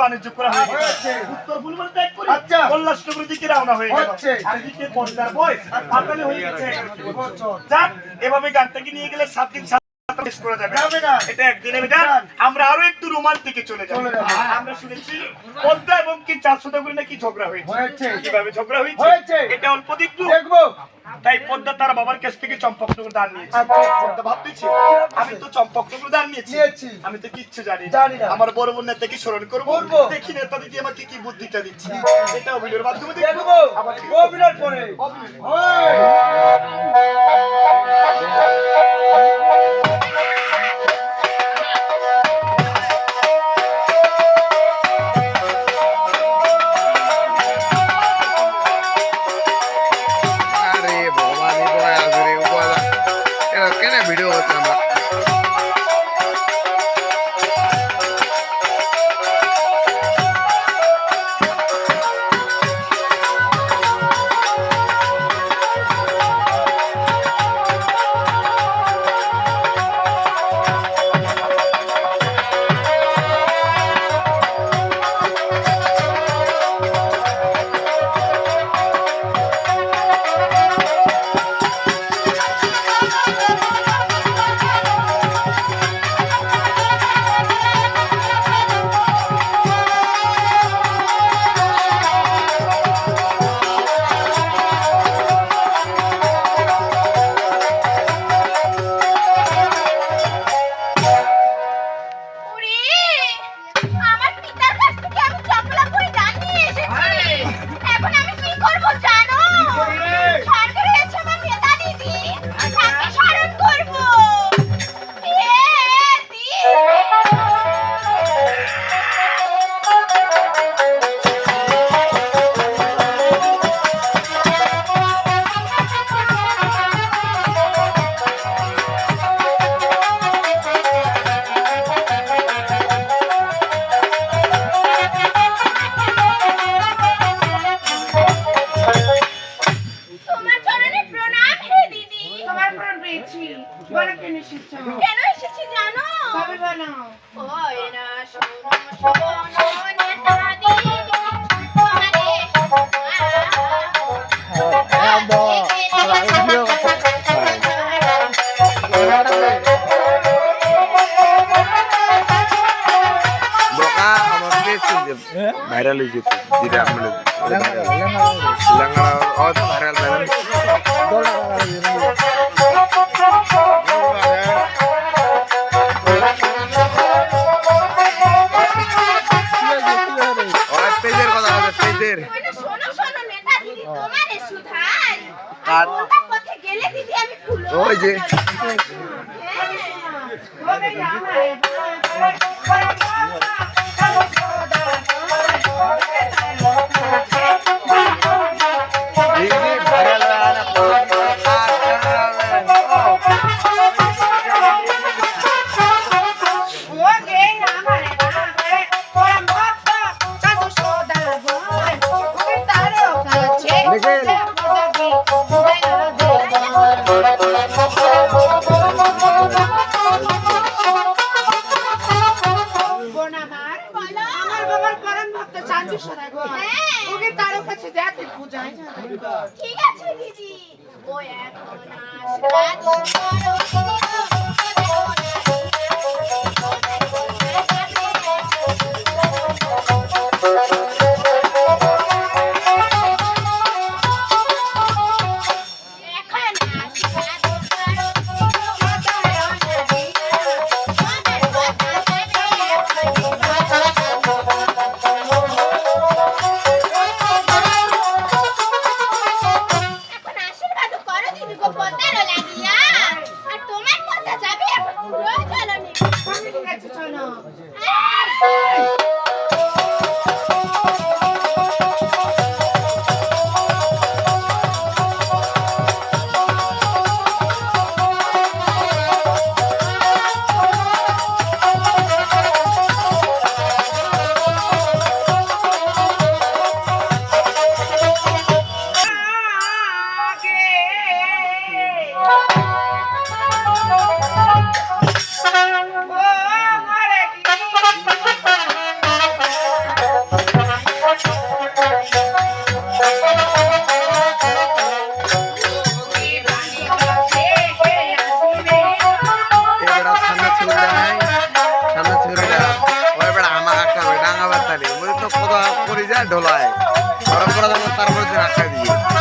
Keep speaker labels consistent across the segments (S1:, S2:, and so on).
S1: বাণিজ্য করা
S2: হয়েছে।
S1: উত্তর ত্যাগ করে
S2: আচ্ছা।
S1: দিকে রওনা হয়ে। আর এদিকে পদ্মার বয়স পাতালে হয়ে গেছে। যাক এভাবে গানটাকে নিয়ে গেলে সাত দিন আমরা আরও একটু রোমান দিকে চলে যাব। আমরা শুনেছি পদ্মা এবং কি চারশো করে নাকি ঝগড়া হয়েছে। কীভাবে ঝগড়া হয়েছে। এটা অল্প দেখব তাই পদ্মা তার বাবার কাছ থেকে চম্পকনগর দান নিয়েছে। পদ্মা ভাবতেছি আমি তো চম্পকনগর দান নিয়েছি। আমি তো কিচ্ছু জানি
S2: জানি না।
S1: আমার বড় বোন নেতাকে স্মরণ করব। দেখি নেতা দিদি আমাকে কি বুদ্ধিটা দিচ্ছে। এটা অভিনয়ের মাধ্যমে
S2: দেখব। অভিনয় পরে ওই।
S3: ভাইরাল হয়ে যেত যেটা মানে লেঙ্গা ভাইরাল ভাইরাল
S4: ওই না
S5: ওকে তারো কাছে যাতে পূজায়
S4: ঠিক আছে দিদি। ও এখন আশীর্বাদ এখন
S3: ঢোলায় গরম করা যাবে তারপরে রাখা দিয়ে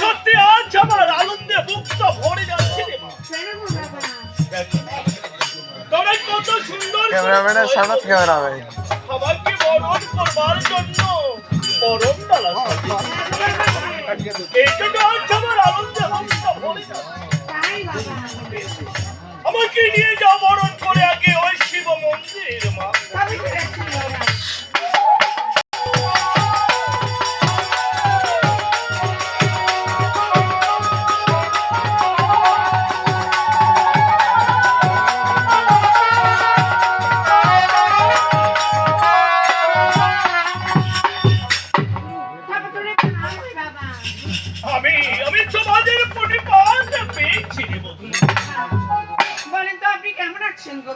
S6: সত্যি আজ আমার আনন্দে মুক্ত ভরে যাচ্ছে। রে মা। তবে কত সুন্দর
S3: ক্যামেরাম্যানের সামনে ক্যামেরাম্যান।
S6: আমাকে বরণ করবার জন্য বরণ ডালা এই জন্য আজ আমার আনন্দে মুক্ত ভরে যাচ্ছে। আমাকে নিয়ে যাও বরণ করে আগে ওই আমি আমি তোমাদের পরিবার পেয়েছি রে
S1: বলেন তো আপনি কেমন আছেন গো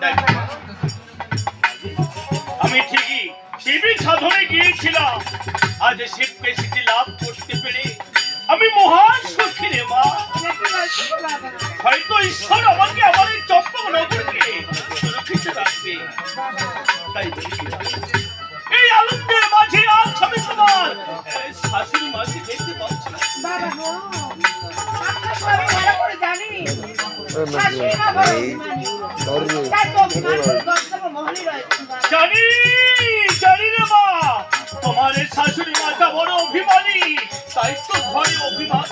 S6: আমি ঠিকই শিবির সাধনে গিয়েছিলাম। আজ শিবকে সিদ্ধি লাভ করতে পেরে আমি মহান সুখী রে মা। হয়তো ঈশ্বর আমাকে আমার এই চম্পক নগরকে সুরক্ষিত রাখবে। তাই বলি,
S1: জানি
S6: জানি রে মা তোমার শাশুড়ি মাটা বড় অভিমানী তাই তো ঘরে অভিমান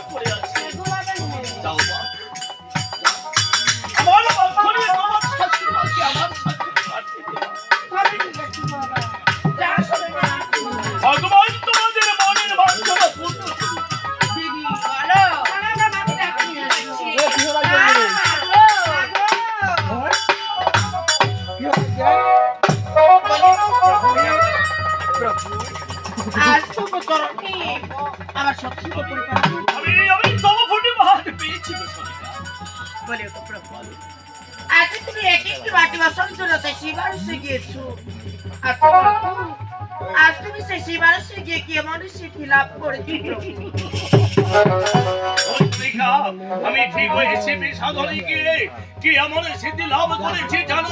S1: সেই শিবারসে গিয়ে কি এমন সিদ্ধি লাভ করেছ
S6: পত্রিকা আমি ঠিক সাধনে গিয়ে কি এমন সিদ্ধি লাভ করেছি জানো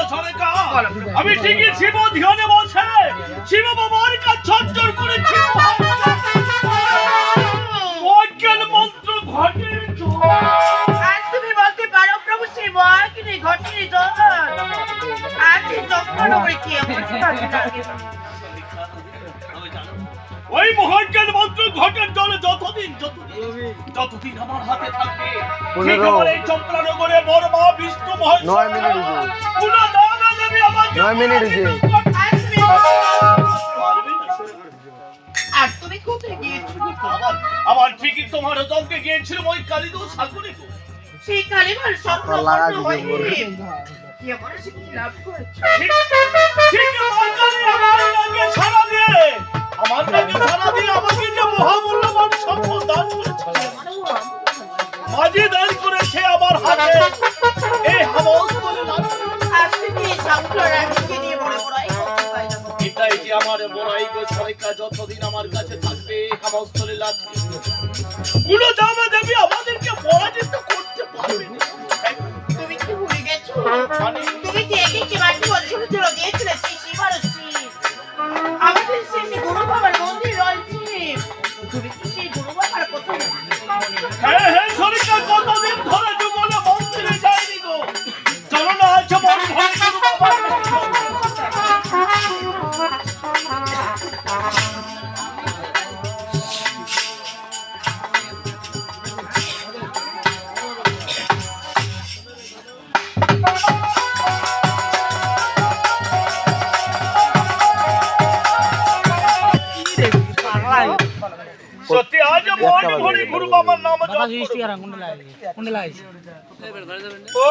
S6: আমি ঠিকই শিব ধ্যানে বসে শিব বাবার কাছে করেছি। অজ্ঞান মন্ত্র ঘটে
S1: আজ তুমি বলতে পারো প্রভু শ্রী মহাকিনী ঘটিনি জন আজ এই চক্রনগরে কি এমন
S6: যতদিন আমার হাতে থাকবে ঠিক আমার এই চক্রানগরে বড় মা বিষ্ণু মহেশ
S3: নয় মিনিট হয়েছে।
S6: দাদা দেবী আমাকে
S3: নয় মিনিট
S6: না।
S1: আর তুমি কোথায় গিয়েছো
S6: আমার আমার ঠিকই তোমার দলকে গিয়েছিলাম ওই কালিদু সাগরে গো।
S1: সেই কালীবার স্বপ্ন
S3: লাগা
S1: পূর্ণ
S3: দিবে
S1: হয়নি
S3: বলে।
S1: কি এমন সিদ্ধি লাভ করেছ
S6: ঠিক আমার কাছে আমার ডাকে সাড়া দিয়ে আমার ডাকে সাড়া আমাকে যে মহামূল্যবান সম্পদ দান করেছে। মাঝে দান করেছে আমার হাতে এই হামস বলে
S1: বড়
S6: এটাই যে আমার বড়াই গো সরকার যতদিন আমার কাছে থাকবে হামস্তরে লাগবে কোনো দামে দেবী আমাদেরকে পরাজিত করতে পারবে না।
S1: তুমি কি ভুলে গেছো?
S6: মানে
S1: তুমি যে একে কি মাটি বছর ধরে দিয়েছিলে
S2: মনে গুরু আমার নাম জপ করো। ও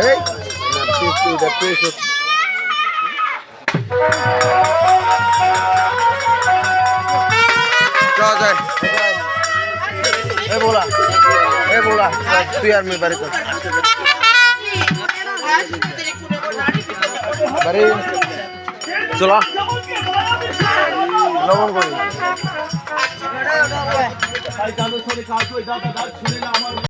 S1: এই না পেয়েছি এটা পেয়েছি চল যাই এ বলা এ বলা তুই আর মেয়ে বাড়ি কর বাড়ি চলা। লবণ করি।